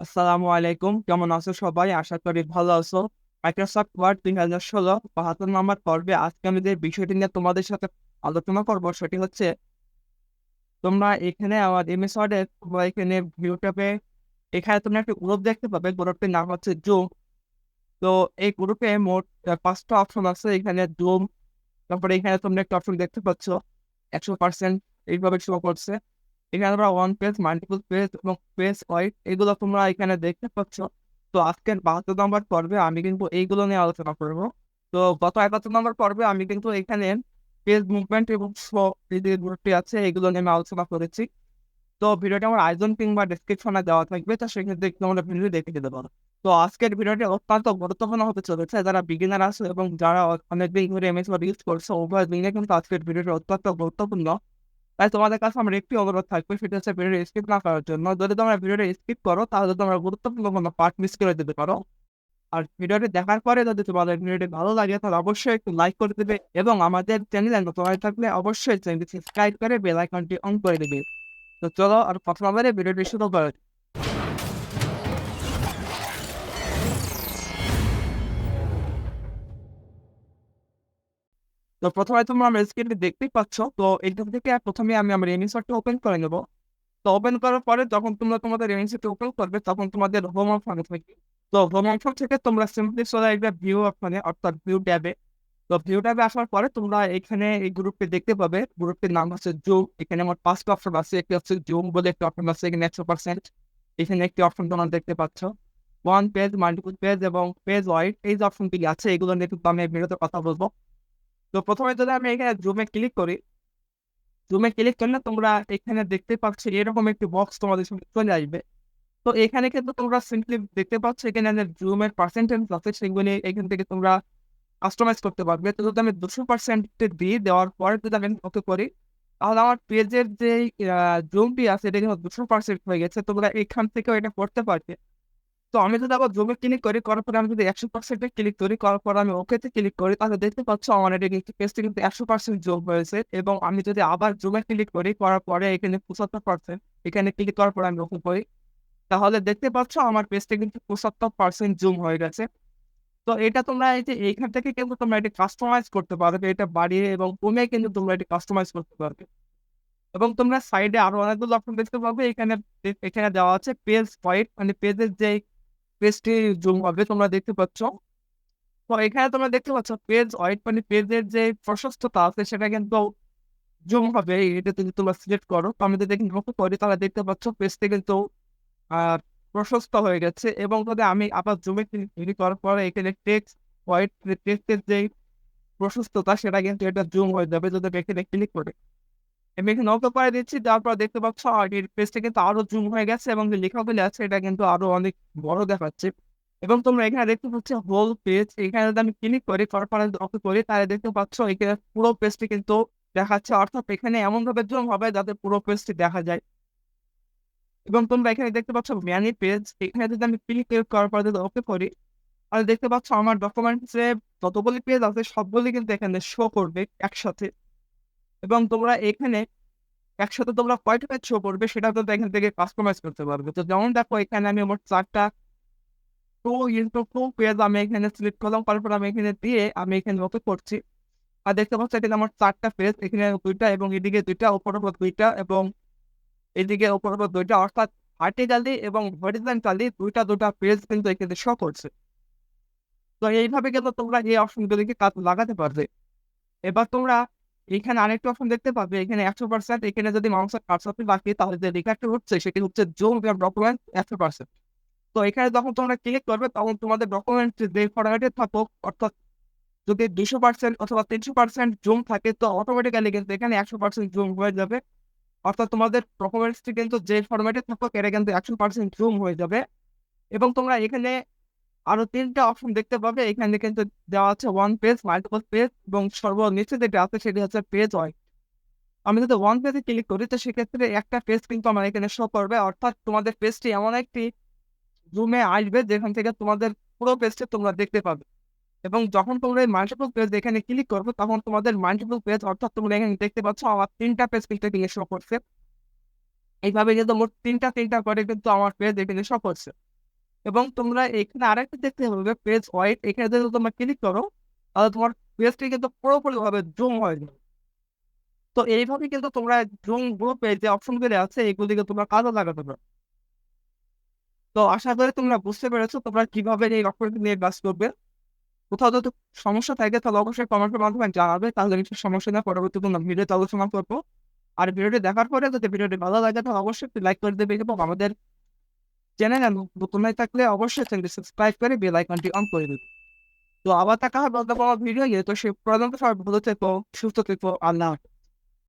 আসসালামু আলাইকুম। কেমন আছো সবাই? আশা করি ভালো আছো। মাইক্রোসফট ওয়ার্ড দুই হাজার ষোলো বাহাত্তর নম্বর পর্বে আজকে আমি যে বিষয়টি নিয়ে তোমাদের সাথে আলোচনা করব সেটি হচ্ছে, তোমরা এখানে আমার এমএস ওয়ার্ডের তোমরা এখানে ভিউ ট্যাবে এখানে তোমরা একটা গ্রুপ দেখতে পাবে। গ্রুপটির নাম হচ্ছে জুম তো এই গ্রুপে মোট পাঁচটা অপশন আছে। এখানে জুম তারপরে এখানে তোমরা একটা অপশন দেখতে পাচ্ছ। একশো পার্সেন্ট এইভাবে শো করছে। এখানে আমরা ওয়ান পেজ মাল্টিপল পেজ এবং পেজ ওয়াইড এগুলো তোমরা এখানে দেখতে পাচ্ছ। তো আজকের বাহাত্তর নম্বর পর্বে আমি কিন্তু এইগুলো নিয়ে আলোচনা করব। তো গত একাত্তর নম্বর পর্বে আমি কিন্তু এখানে পেজ মুভমেন্ট এবং গ্রুপটি আছে, এগুলো নিয়ে আমি আলোচনা করেছি। তো ভিডিওটি আমার আয়োজন কিংবা ডিসক্রিপশনে দেওয়া থাকবে, তো সেক্ষেত্রে একটু তোমরা ভিডিও দেখে দিতে পারো। তো আজকের ভিডিওটি অত্যন্ত গুরুত্বপূর্ণ হতে চলেছে। যারা বিগিনার আছে এবং যারা অনেকদিন ধরে এমএস ওয়ার্ড ইউজ করছে উভয় দিনে কিন্তু আজকের ভিডিওটি অত্যন্ত গুরুত্বপূর্ণ। তাই তোমাদের কাছে আমার একটি অনুরোধ থাকবে, সেটা হচ্ছে ভিডিওটা স্কিপ না করার জন্য। যদি তোমরা ভিডিওটা স্কিপ করো, তাহলে তোমরা গুরুত্বপূর্ণ কোনো পার্ট মিস করে দিতে পারো। আর ভিডিওটি দেখার পরে যদি তোমাদের ভিডিওটি ভালো লাগে, তাহলে অবশ্যই একটু লাইক করে দেবে এবং আমাদের চ্যানেলে নতুন হয়ে থাকলে অবশ্যই চ্যানেলটি সাবস্ক্রাইব করে বেল আইকনটি অন করে দেবে। তো চলো আর কথা বলে ভিডিওটি শুরু করে তো প্রথমে তোমরা আমার স্ক্রিনটি দেখতেই পাচ্ছ। তো এইখান থেকে প্রথমে আমি আমার এনিসরটা ওপেন করে নেব। তো ওপেন করার পরে যখন তোমরা তোমাদের এনএসিটি ওপেন করবে, তখন তোমাদের হোম অপশন থাকবে। তো হোম অপশন থেকে তোমরা সিম্পলি চলে আসবে ভিউ অপশনে অর্থাৎ ভিউ ট্যাবে তো ভিউ ট্যাবে আসার পরে তোমরা এখানে এই গ্রুপটি দেখতে পাবে। গ্রুপটির নাম হচ্ছে জুম এখানে আমার পাঁচটা অপশন আছে, একটি হচ্ছে জুম বলে একটি অপশন আছে, এখানে একশো পার্সেন্ট এখানে একটি অপশন তোমরা দেখতে পাচ্ছ। ওয়ান পেজ মাল্টিপল পেজ এবং পেজ ওয়াইড এই যে অপশনগুলি আছে, এগুলো নিয়ে কিন্তু আমি ভিডিওতে কথা বলব। তো প্রথমে যদি আমি এখানে জুমে ক্লিক করি জুমে ক্লিক করলে তোমরা এখানে দেখতে পাচ্ছ এরকম একটি বক্স তোমাদের সামনে চলে আসবে। তো এখানে কিন্তু তোমরা সিম্পলি দেখতে পাচ্ছ এখানে জুমের পার্সেন্টেজ আছে, সেগুলি এখান থেকে তোমরা কাস্টমাইজ করতে পারবে। তো যদি আমি দুশো পার্সেন্ট দিয়ে দেওয়ার পরে যদি আমি ওকে করি, তাহলে আমার পেজের যে জুমটি আছে, এটা কিন্তু দুশো পার্সেন্ট হয়ে গেছে। তোমরা এখান থেকেও এটা করতে পারবে। তো আমি যদি আবার জুমে ক্লিক করি, করার পরে আমি যদি একশো পার্সেন্টে ক্লিক করি, করার পরে আমি ওকেতে ক্লিক করি, তাহলে দেখতে পাচ্ছ আমার এটা কিন্তু পেজটি কিন্তু একশো পার্সেন্ট জুম হয়েছে। এবং আমি যদি আবার জুমে ক্লিক করি, করার পরে এখানে পঁচাত্তর পার্সেন্ট এখানে ক্লিক করার পরে আমি ওকে করি। তাহলে দেখতে পাচ্ছ আমার পেজটা কিন্তু পঁচাত্তর পার্সেন্ট জুম হয়ে গেছে। তো এটা তোমরা এই যে এইখান থেকে কিন্তু তোমরা এটা কাস্টমাইজ করতে পারবে, এটা বাড়িয়ে এবং কমে কিন্তু তোমরা এটা কাস্টমাইজ করতে পারবে। এবং তোমরা সাইডে আরও অনেকগুলো অপশন দেখতে পাবে, এখানে এখানে দেওয়া আছে পেজ হোয়াইট মানে পেজের যে পেজটি জুম হবে, তোমরা দেখতে পাচ্ছ। তো এখানে তোমরা দেখতে পাচ্ছ, পেজ হোয়াইট মানে পেজের যে প্রশস্ততা আছে, সেটা কিন্তু জুম হবে। এটা যদি তোমরা সিলেক্ট করো, তো আমি যদি লক্ষ্য করি, তাহলে দেখতে পাচ্ছ পেজটি কিন্তু প্রশস্ত হয়ে গেছে। এবং যদি আমি আবার জুমে ক্লিক করার পরে এখানে টেক্সট হোয়াইট টেক্সটের যে প্রশস্ততা, সেটা কিন্তু এটা জুম হয়ে যাবে যদি এখানে ক্লিক করি। আমি এখানে নক করে দিচ্ছি, তারপর দেখতে পাচ্ছ এর পেজটা কিন্তু আরও জুম হয়ে গেছে এবং যে লেখাগুলি আছে এটা কিন্তু আরও অনেক বড় দেখাচ্ছে। এবং তোমরা এখানে দেখতে পাচ্ছ হোল পেজ এখানে যদি আমি ক্লিক করি তারপরে অফ করি, তাহলে দেখতে পাচ্ছ এখানে পুরো পেজটি কিন্তু দেখাচ্ছে। অর্থাৎ এখানে এমন ভাবে জুম হবে যাতে পুরো পেজটি দেখা যায়। এবং তোমরা এখানে দেখতে পাচ্ছ ম্যানি পেজ এখানে যদি আমি ক্লিক করার পরে যদি ওকে করি, তাহলে দেখতে পাচ্ছ আমার ডকুমেন্টসে যতগুলি পেজ আছে, সবগুলি কিন্তু এখানে শো করবে একসাথে। এবং তোমরা এখানে একসাথে তোমরা কয়টা পেজ শো করবে সেটা তো এখান থেকে কাস্টমাইজ করতে পারবে। তো যেমন দেখো, এখানে আমি আমার চারটা টু ইন্টু টু পেজ আমি এখানে সিলেক্ট করলাম, তারপর আমি এখানে দিয়ে আমি এখানে ওকে করছি। আর দেখতে পাচ্ছি, এখানে আমার চারটা পেজ এখানে দুইটা এবং এদিকে দুইটা, ওপর উপর দুইটা এবং এদিকে ওপর উপর দুইটা, অর্থাৎ ভার্টিক্যালি এবং হরিজেন্টালি দুইটা দুটা পেজ কিন্তু এখানে শো করছে। তো এইভাবে কিন্তু তোমরা এই অপশনগুলিকে কাজ লাগাতে পারবে। এবার তোমরা এখানে আরেকটা অপশন দেখতে পাবে, এখানে একশো পার্সেন্ট এখানে যদি মাউসের কার্সারটি রাখি তাহলে যে লেখাটা হচ্ছে সেটি হচ্ছে জুম ডকুমেন্ট একশো পার্সেন্ট তো এখানে যখন তোমরা ক্লিক করবে তখন তোমাদের ডকুমেন্ট যে ফরম্যাটে থাকুক, অর্থাৎ যদি দুশো পার্সেন্ট অথবা তিনশো পার্সেন্ট জুম থাকে তো অটোমেটিক্যালি কিন্তু এখানে একশো পার্সেন্ট জুম হয়ে যাবে। অর্থাৎ তোমাদের ডকুমেন্টসটি কিন্তু যে ফরম্যাটে থাকুক, এটা কিন্তু একশো পার্সেন্ট জুম হয়ে যাবে। এবং তোমরা এখানে আরও তিনটা অপশন দেখতে পাবে। এখানে কিন্তু দেওয়া আছে ওয়ান পেজ মাল্টিপল পেজ এবং সর্বনিচে যেটা আছে সেটি হচ্ছে পেজ ওয়াইড আমি যদি ওয়ান পেজে ক্লিক করি, তো সেক্ষেত্রে একটা পেজ কিন্তু আমার এখানে শো করবে। অর্থাৎ তোমাদের পেজটি এমন একটি জুমে আসবে যেখান থেকে তোমাদের পুরো পেজটি তোমরা দেখতে পাবে। এবং যখন তোমরা এই মাল্টিপল পেজ এখানে ক্লিক করবে, তখন তোমাদের মাল্টিপল পেজ অর্থাৎ তোমরা এখানে দেখতে পাচ্ছ আমার তিনটা পেজ কিন্তু এখানে শো করছে। এইভাবে কিন্তু মোট তিনটা তিনটা করে কিন্তু আমার পেজ এখানে শো করছে। এবং তোমরা এখানে আরেকটা দেখতে হবে পেজ হোয়াইট এখানে যদি তোমরা ক্লিক করো, তাহলে তোমার পেজটি কিন্তু পুরোপুরি ভাবে জুম হয়ে যাবে। তো এইভাবে কিন্তু তোমরা জুম গ্রুপে যে অপশনগুলি আছে, এগুলিকে তোমরা কাজে লাগাতে পারো। তো আশা করি তোমরা বুঝতে পেরেছ তোমরা কীভাবে এই অপশনটি নিয়ে কাজ করবে। কোথাও যদি সমস্যা থাকে, তাহলে অবশ্যই কমেন্টের মাধ্যমে জানাবে, তাহলে সেই সমস্যা নিয়ে পরবর্তী কোনো ভিডিওতে আলোচনা করব। আর ভিডিওটি দেখার পরে যদি ভিডিওটি ভালো লাগে, তাহলে অবশ্যই লাইক করে দেবে এবং আমাদের চ্যানেল নতুন হয়ে থাকলে অবশ্যই চ্যানেলটি সাবস্ক্রাইব করে বেল আইকনটি অন করে দেবে তো আবার দেখা হবে অন্য কোনো ভিডিও তো সে পর্যন্ত সবাই ভালো থেকো, সুস্থ থেকো, আল্লাহ।